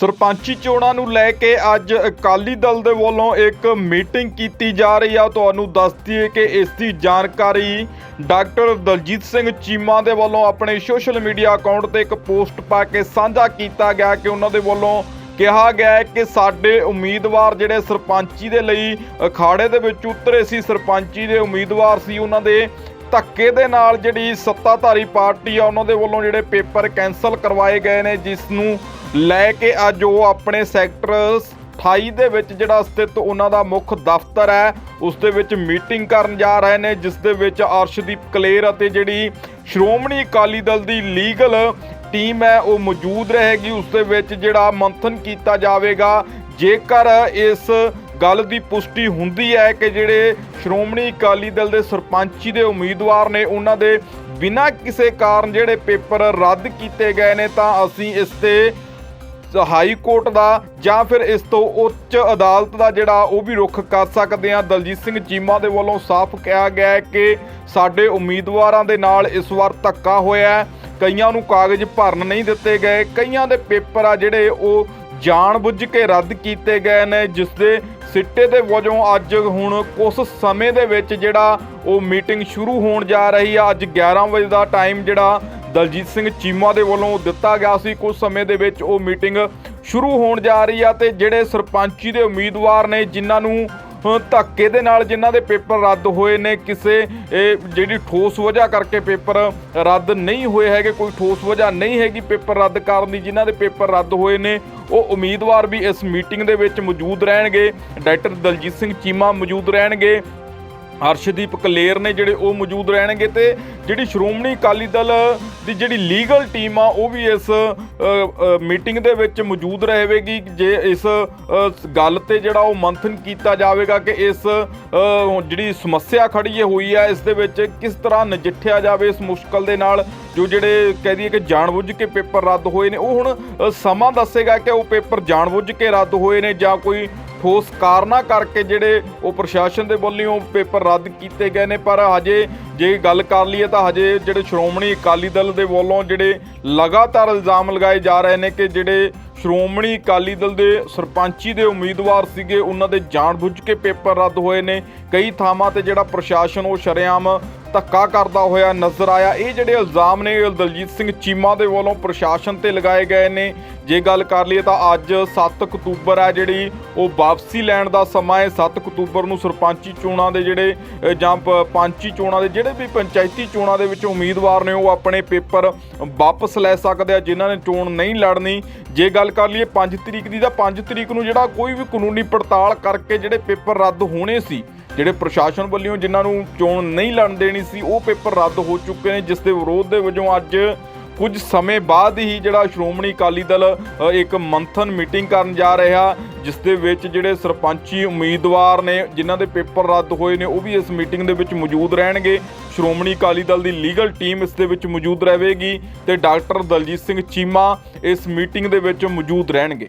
ਸਰਪੰਚੀ ਚੋਣਾਂ ਨੂੰ ਲੈ ਕੇ ਅੱਜ ਅਕਾਲੀ ਦਲ ਦੇ ਵੱਲੋਂ ਇੱਕ ਮੀਟਿੰਗ ਕੀਤੀ ਜਾ ਰਹੀ ਆ। ਤੁਹਾਨੂੰ ਦੱਸ ਦਈਏ ਕਿ ਇਸ ਦੀ ਜਾਣਕਾਰੀ ਡਾਕਟਰ ਦਲਜੀਤ ਸਿੰਘ ਚੀਮਾ ਦੇ ਵੱਲੋਂ ਆਪਣੇ ਸੋਸ਼ਲ ਮੀਡੀਆ ਅਕਾਊਂਟ ਤੇ ਇੱਕ ਪੋਸਟ ਪਾ ਕੇ ਸਾਂਝਾ ਕੀਤਾ ਗਿਆ ਕਿ ਉਹਨਾਂ ਦੇ ਵੱਲੋਂ ਕਿਹਾ ਗਿਆ ਹੈ ਕਿ ਸਾਡੇ ਉਮੀਦਵਾਰ ਜਿਹੜੇ ਸਰਪੰਚੀ ਦੇ ਲਈ ਅਖਾੜੇ ਦੇ ਵਿੱਚ ਉਤਰੇ ਸੀ, ਸਰਪੰਚੀ ਦੇ ਉਮੀਦਵਾਰ ਸੀ ਉਹਨਾਂ ਦੇ। ਧੱਕੇ ਦੇ ਨਾਲ ਜਿਹੜੀ ਸੱਤਾਧਾਰੀ ਪਾਰਟੀ ਆ, ਉਹਨਾਂ ਦੇ ਵੱਲੋਂ ਜਿਹੜੇ ਪੇਪਰ ਕੈਨਸਲ ਕਰਵਾਏ ਗਏ ਨੇ, ਜਿਸ ਨੂੰ ਲੈ ਕੇ ਅੱਜ ਉਹ ਆਪਣੇ ਸੈਕਟਰ 28 ਦੇ ਵਿੱਚ ਜਿਹੜਾ ਸਥਿਤ ਉਹਨਾਂ ਦਾ ਮੁੱਖ ਦਫ਼ਤਰ ਹੈ, ਉਸ ਦੇ ਵਿੱਚ ਮੀਟਿੰਗ ਕਰਨ ਜਾ ਰਹੇ ਨੇ, ਜਿਸ ਦੇ ਵਿੱਚ ਅਰਸ਼ਦੀਪ ਕਲੇਰ ਅਤੇ ਜਿਹੜੀ ਸ਼੍ਰੋਮਣੀ ਅਕਾਲੀ ਦਲ ਦੀ ਲੀਗਲ ਟੀਮ ਹੈ, ਉਹ ਮੌਜੂਦ ਰਹੇਗੀ। ਉਸ ਦੇ ਵਿੱਚ ਜਿਹੜਾ ਮੰਥਨ ਕੀਤਾ ਜਾਵੇਗਾ। ਜੇਕਰ ਇਸ ਗੱਲ ਦੀ ਪੁਸ਼ਟੀ ਹੁੰਦੀ ਹੈ ਕਿ ਜਿਹੜੇ ਸ਼੍ਰੋਮਣੀ ਅਕਾਲੀ ਦਲ ਦੇ ਸਰਪੰਚੀ ਦੇ ਉਮੀਦਵਾਰ ਨੇ, ਉਹਨਾਂ ਦੇ ਬਿਨਾਂ ਕਿਸੇ ਕਾਰਨ ਜਿਹੜੇ ਪੇਪਰ ਰੱਦ ਕੀਤੇ ਗਏ ਨੇ, ਤਾਂ ਅਸੀਂ ਇਸ ਤੇ ਹਾਈ ਕੋਰਟ ਦਾ ਜਾਂ ਫਿਰ ਇਸ ਤੋਂ ਉੱਚ ਅਦਾਲਤ ਦਾ ਜਿਹੜਾ ਉਹ ਵੀ ਰੁਖ ਕਰ ਸਕਦੇ ਆ ਦਲਜੀਤ ਸਿੰਘ ਚੀਮਾ ਦੇ ਵੱਲੋਂ ਸਾਫ਼ ਕਿਹਾ ਗਿਆ ਹੈ ਕਿ ਸਾਡੇ ਉਮੀਦਵਾਰਾਂ ਦੇ ਨਾਲ ਇਸ ਵਾਰ ਧੱਕਾ ਹੋਇਆ ਕਈਆਂ ਨੂੰ ਕਾਗਜ਼ ਭਰਨ ਨਹੀਂ ਦਿੱਤੇ ਗਏ। ਕਈਆਂ ਦੇ ਪੇਪਰ ਆ ਜਿਹੜੇ ਉਹ ਜਾਣਬੁੱਝ ਕੇ ਰੱਦ ਕੀਤੇ ਗਏ ਨੇ, ਜਿਸ ਦੇ ਸਿੱਟੇ ਦੇ ਵਜੋਂ ਅੱਜ ਹੁਣ ਕੁਝ ਸਮੇਂ ਦੇ ਵਿੱਚ ਜਿਹੜਾ ਉਹ ਮੀਟਿੰਗ ਸ਼ੁਰੂ ਹੋਣ ਜਾ ਰਹੀ ਆ। ਅੱਜ 11 ਵਜੇ ਦਾ ਟਾਈਮ ਜਿਹੜਾ ਦਲਜੀਤ ਸਿੰਘ ਚੀਮਾ ਦੇ ਵੱਲੋਂ ਦਿੱਤਾ ਗਿਆ ਸੀ। ਕੁਝ ਸਮੇਂ ਦੇ ਵਿੱਚ ਉਹ ਮੀਟਿੰਗ ਸ਼ੁਰੂ ਹੋਣ ਜਾ ਰਹੀ ਆ ਤੇ ਜਿਹੜੇ ਸਰਪੰਚੀ ਦੇ ਉਮੀਦਵਾਰ ਨੇ, ਜਿਨ੍ਹਾਂ ਨੂੰ ਧੱਕੇ ਦੇ ਨਾਲ ਜਿਨ੍ਹਾਂ ਦੇ ਪੇਪਰ ਰੱਦ ਹੋਏ ਨੇ, ਕਿਸੇ ਜਿਹੜੀ ਠੋਸ ਵਜ੍ਹਾ ਕਰਕੇ ਪੇਪਰ ਰੱਦ ਨਹੀਂ ਹੋਏ ਹੈਗੇ, ਕੋਈ ਠੋਸ ਵਜ੍ਹਾ ਨਹੀਂ ਹੈਗੀ ਪੇਪਰ ਰੱਦ ਕਰਨ ਦੀ, ਜਿਨ੍ਹਾਂ ਦੇ ਪੇਪਰ ਰੱਦ ਹੋਏ ਨੇ, ਉਹ ਉਮੀਦਵਾਰ ਵੀ ਇਸ ਮੀਟਿੰਗ ਦੇ ਵਿੱਚ ਮੌਜੂਦ ਰਹਿਣਗੇ। ਡਾਕਟਰ ਦਲਜੀਤ ਸਿੰਘ ਚੀਮਾ ਮੌਜੂਦ ਰਹਿਣਗੇ। ਹਰਸ਼ਦੀਪ ਕਲੇਰ ਨੇ ਜਿਹੜੇ ਉਹ ਮੌਜੂਦ ਰਹਿਣਗੇ ਤੇ ਜਿਹੜੀ ਸ਼੍ਰੋਮਣੀ ਅਕਾਲੀ ਦਲ ਦੀ ਜਿਹੜੀ ਲੀਗਲ ਟੀਮ ਆ, ਉਹ ਵੀ ਇਸ ਮੀਟਿੰਗ ਦੇ ਵਿੱਚ ਮੌਜੂਦ ਰਹੇਗੀ ਜੇ ਇਸ ਗੱਲ ਤੇ ਜਿਹੜਾ ਉਹ ਮੰਥਨ ਕੀਤਾ ਜਾਵੇਗਾ ਕਿ ਇਸ ਜਿਹੜੀ ਸਮੱਸਿਆ ਖੜੀ ਹੋਈ ਆ ਇਸ ਦੇ ਵਿੱਚ ਕਿਸ ਤਰ੍ਹਾਂ ਨਜਿੱਠਿਆ ਜਾਵੇ ਇਸ ਮੁਸ਼ਕਲ ਦੇ ਨਾਲ ਜੋ ਜਿਹੜੇ ਕਹਿ ਦਈਏ ਕਿ ਜਾਣਬੁੱਝ ਕੇ ਪੇਪਰ ਰੱਦ ਹੋਏ ਨੇ, ਉਹ ਹੁਣ ਸਮਾਂ ਦੱਸੇਗਾ ਕਿ ਉਹ ਪੇਪਰ ਜਾਣਬੁੱਝ ਕੇ ਰੱਦ ਹੋਏ ਨੇ ਜਾਂ ਕੋਈ ਠੋਸ ਕਾਰਨਾਂ ਕਰਕੇ ਜਿਹੜੇ ਉਹ ਪ੍ਰਸ਼ਾਸਨ ਦੇ ਵੱਲੋਂ ਪੇਪਰ ਰੱਦ ਕੀਤੇ ਗਏ ਨੇ, ਪਰ ਹਜੇ ਜੇ ਗੱਲ ਕਰ ਲਈਏ ਤਾਂ ਹਜੇ ਜਿਹੜੇ ਸ਼੍ਰੋਮਣੀ ਅਕਾਲੀ ਦਲ ਦੇ ਵੱਲੋਂ ਜਿਹੜੇ ਲਗਾਤਾਰ ਇਲਜ਼ਾਮ ਲਗਾਏ ਜਾ ਰਹੇ ਨੇ ਕਿ ਜਿਹੜੇ ਸ਼੍ਰੋਮਣੀ ਅਕਾਲੀ ਦਲ ਦੇ ਸਰਪੰਚੀ ਦੇ ਉਮੀਦਵਾਰ ਸੀਗੇ, ਉਹਨਾਂ ਦੇ ਜਾਣਬੁੱਝ ਕੇ ਪੇਪਰ ਰੱਦ ਹੋਏ ਨੇ। ਕਈ ਥਾਵਾਂ ਤੇ ਜਿਹੜਾ ਪ੍ਰਸ਼ਾਸਨ ਉਹ ਸ਼ਰੇਆਮ ਧੱਕਾ ਕਰਦਾ ਹੋਇਆ ਨਜ਼ਰ ਆਇਆ। ਇਹ ਜਿਹੜੇ ਇਲਜ਼ਾਮ ਨੇ ਦਲਜੀਤ ਸਿੰਘ ਚੀਮਾ ਦੇ ਵੱਲੋਂ ਪ੍ਰਸ਼ਾਸਨ ਤੇ ਲਗਾਏ ਗਏ ਨੇ। ਜੇ ਗੱਲ ਕਰ ਲਈਏ ਤਾਂ ਅੱਜ 7 ਅਕਤੂਬਰ ਹੈ ਜਿਹੜੀ, ਉਹ ਵਾਪਸੀ ਲੈਣ ਦਾ ਸਮਾਂ ਹੈ। 7 ਅਕਤੂਬਰ ਨੂੰ ਸਰਪੰਚੀ ਚੋਣਾਂ ਦੇ ਜਿਹੜੇ ਜਾਂ ਪ- ਪੰਚੀ ਚੋਣਾਂ ਦੇ ਜਿਹੜੇ ਵੀ ਪੰਚਾਇਤੀ ਚੋਣਾਂ ਦੇ ਵਿੱਚ ਉਮੀਦਵਾਰ ਨੇ, ਉਹ ਆਪਣੇ ਪੇਪਰ ਵਾਪਸ ਲੈ ਸਕਦੇ ਆ, ਜਿਨ੍ਹਾਂ ਨੇ ਚੋਣ ਨਹੀਂ ਲੜਨੀ। ਜੇ ਗੱਲ ਕਰ ਲਈਏ 5 ਤਰੀਕ ਦੀ, ਤਾਂ 5 ਤਰੀਕ ਨੂੰ ਜਿਹੜਾ ਕੋਈ ਵੀ ਕਾਨੂੰਨੀ ਪੜਤਾਲ ਕਰਕੇ ਜਿਹੜੇ ਪੇਪਰ ਰੱਦ ਹੋਣੇ ਸੀ ਜਿਹੜੇ ਪ੍ਰਸ਼ਾਸਨ ਵੱਲੋਂ ਜਿਨ੍ਹਾਂ ਨੂੰ ਚੋਣ ਨਹੀਂ ਲੜਨ ਦੇਣੀ ਸੀ, ਉਹ ਪੇਪਰ ਰੱਦ ਹੋ ਚੁੱਕੇ ਨੇ, ਜਿਸ ਦੇ ਵਿਰੋਧ ਦੇ ਵਜੋਂ ਅੱਜ ਕੁਝ ਸਮੇਂ ਬਾਅਦ ਹੀ ਜਿਹੜਾ ਸ਼੍ਰੋਮਣੀ ਅਕਾਲੀ ਦਲ ਇੱਕ ਮੰਥਨ ਮੀਟਿੰਗ ਕਰਨ ਜਾ ਰਿਹਾ, ਜਿਸ ਦੇ ਵਿੱਚ ਜਿਹੜੇ ਸਰਪੰਚੀ ਉਮੀਦਵਾਰ ਨੇ, ਜਿਨ੍ਹਾਂ ਦੇ ਪੇਪਰ ਰੱਦ ਹੋਏ ਨੇ, ਉਹ ਵੀ ਇਸ ਮੀਟਿੰਗ ਦੇ ਵਿੱਚ ਮੌਜੂਦ ਰਹਿਣਗੇ। ਸ਼੍ਰੋਮਣੀ ਅਕਾਲੀ ਦਲ ਦੀ ਲੀਗਲ ਟੀਮ ਇਸ ਦੇ ਵਿੱਚ ਮੌਜੂਦ ਰਹੇਗੀ ਤੇ ਡਾਕਟਰ ਦਲਜੀਤ ਸਿੰਘ ਚੀਮਾ ਇਸ ਮੀਟਿੰਗ ਦੇ ਵਿੱਚ ਮੌਜੂਦ ਰਹਿਣਗੇ।